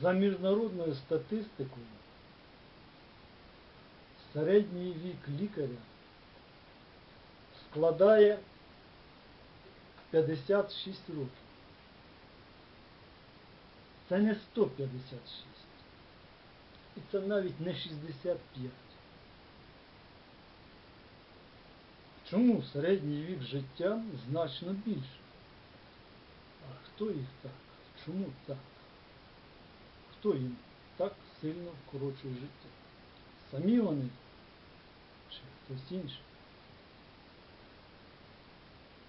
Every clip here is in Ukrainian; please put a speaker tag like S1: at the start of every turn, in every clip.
S1: За міжнародною статистикою, середній вік лікаря складає 56 років. Це не 156. І це навіть не 65. Чому середній вік життя значно більше? А хто їх так? Чому так? Хто їм так сильно вкорочує життя? Самі вони чи хтось інший?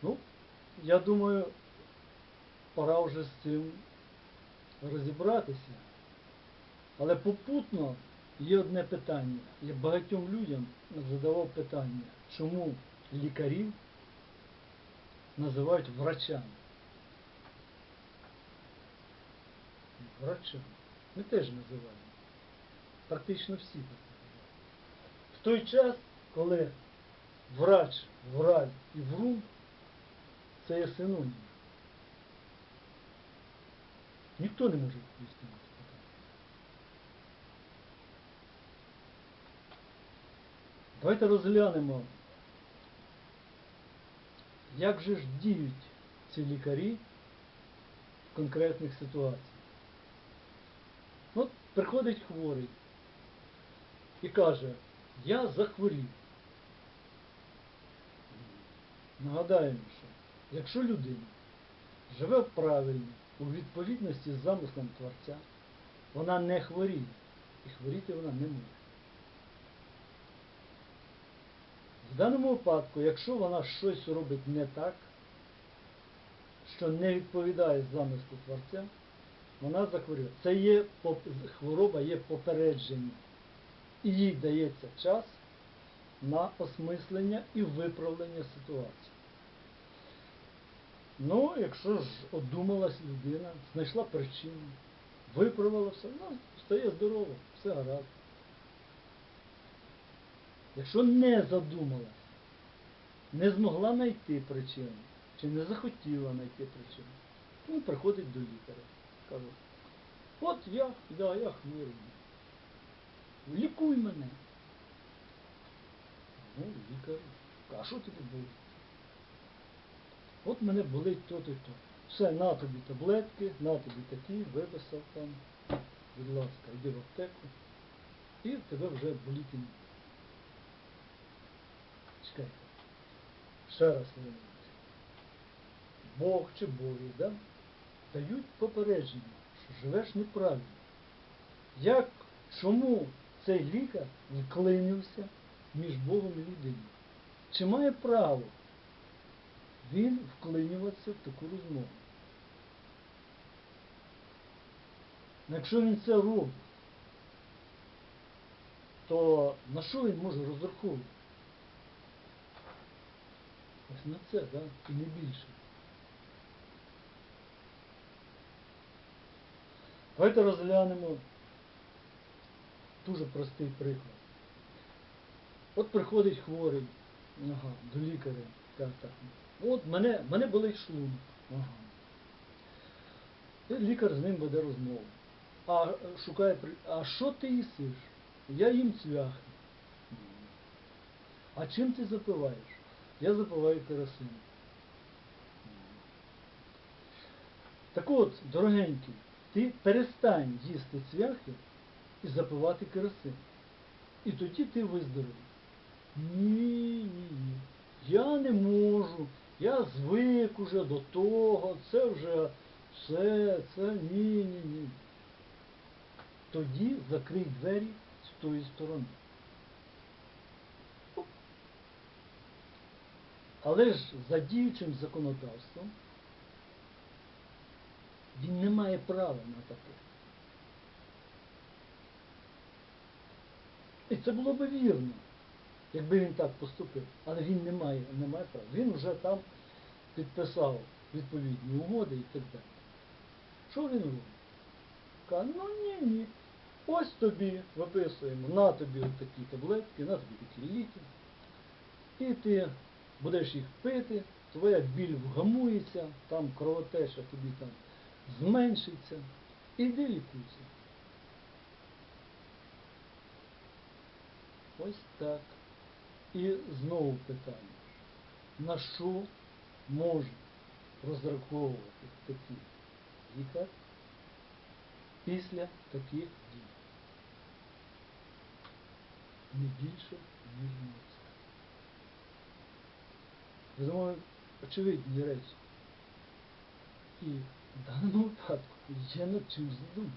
S1: Ну, я думаю, пора вже з цим розібратися. Але попутно є одне питання. Я багатьом людям задавав питання, чому лікарів називають врачами. Врачами. Ми теж називаємо. Практично всі так називають. В той час, коли врач, враль і врун це є синоніми. Ніхто не може відповісти на це питання. Давайте розглянемо, як же ж діють ці лікарі в конкретних ситуаціях. Приходить хворий і каже, я захворів. Нагадаємо, що якщо людина живе правильно, у відповідності з замислом Творця, вона не хворіє. І хворіти вона не може. В даному випадку, якщо вона щось робить не так, що не відповідає замислу Творця, вона захворює. Це є хвороба є попередження. І їй дається час на осмислення і виправлення ситуації. Ну, якщо ж одумалась людина, знайшла причину, виправила все, ну, стає здорово, все гаразд. Якщо не задумалась, не змогла знайти причину, чи не захотіла знайти причину, ну, приходить до лікаря. Каже, от я, да, я хворий. Лікуй мене. Ну, лікар. А що тобі болить? От мене болить то-то і то. Все, на тобі таблетки, на тобі такі, виписав там. Будь ласка, йди в аптеку. І в тебе вже боліти не. Чекайте. Ще раз говорю. Бог чи Боги, да? Дають попередження, що живеш неправильно. Як, чому цей лікар вклинився між Богом і людиною? Чи має право він вклинюватися в таку розмову? Якщо він це робить, то на що він може розраховувати? Ось на це, да? і не більше. Давайте розглянемо дуже простий приклад. От приходить хворий ага, до лікаря, так, от мене, мене болить шлунок. Ага. Лікар з ним веде розмову. А шукає, а що ти їсиш? Я їм цвяхи. А чим ти запиваєш? Я запиваю керосин. Так от, дорогенький, ти перестань їсти цвяхи і запивати керосин. І тоді ти виздоровієш. Ні, ні, ні. Я не можу. Я звик уже до того, це вже все, це ні, ні, ні. Тоді закрий двері з тої сторони. Але ж за діючим законодавством він не має права на таке. І це було б вірно, якби він так поступив. Але він не має, не має права. Він вже там підписав відповідні угоди і так далі. Що він робить? Каже, ну ні, ні. Ось тобі виписуємо, на тобі такі таблетки, на тобі такі ліки. І ти будеш їх пити, твоя біль вгамується, там кровотеча тобі там зменшиться і вилікується. Ось так. І знову питання. На що може розраховувати такий лікар після таких дій? Не більше, ніж мозка. Безумовно, очевидні речі. І dāng dōng tā yēn lō chīm sī dōng